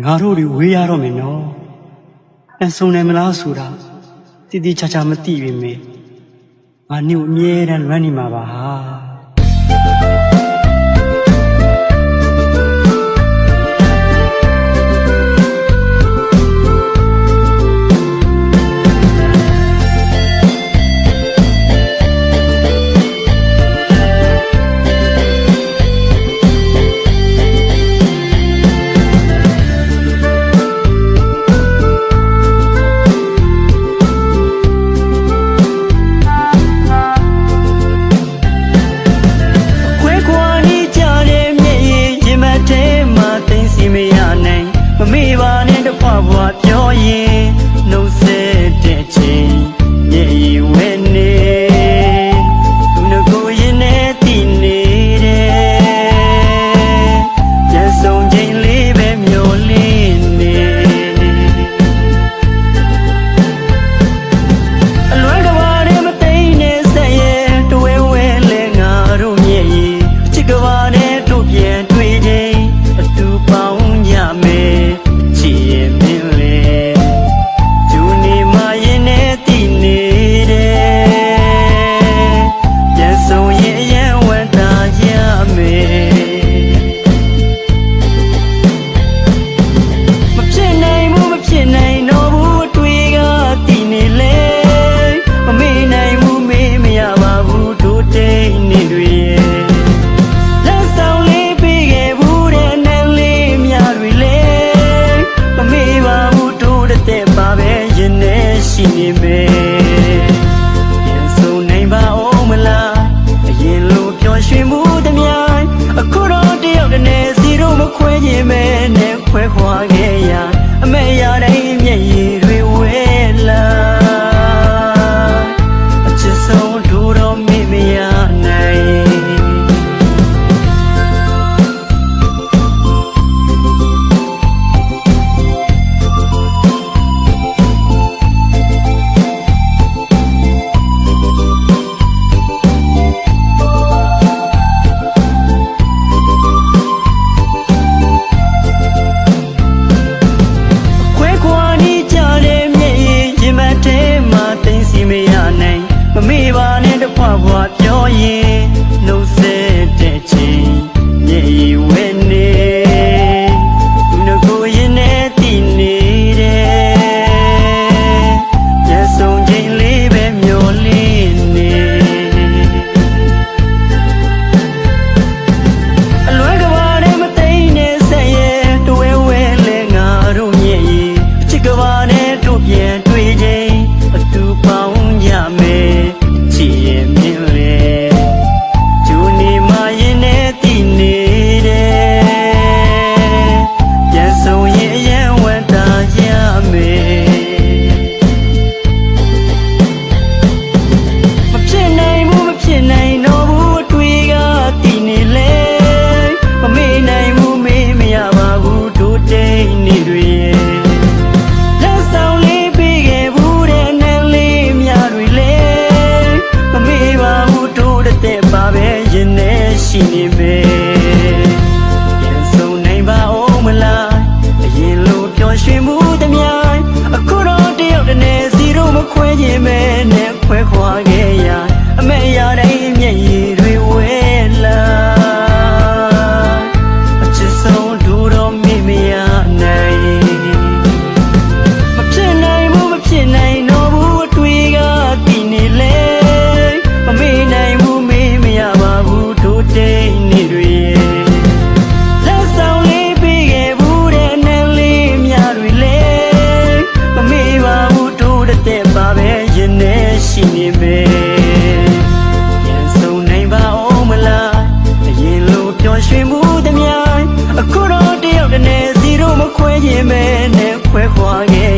ငါတို့တွေဝေးရတော့မယ်နော်အဆုံနိုင်မလားဆိုတာတိတိကျကျမသိပေမဲ့ငါနေကိုအမြဲတမ်းလွမ်းနေမှာပါဟာ 花影。 မဲနဲ့ခွဲခွာခဲ့ရအမေရတိုင်းမျက်ရည် மிகவா ရှိနေမယ်ပြန်ဆုံးနိုင်ပါအောင်မလားအရင်လိုပျော်ရွှင်မှုတမြိုင်အခုတော့တယောက်တည်းနဲ့စီတော့မခွဲရင်မဲနဲ့ခွဲခွာခဲ့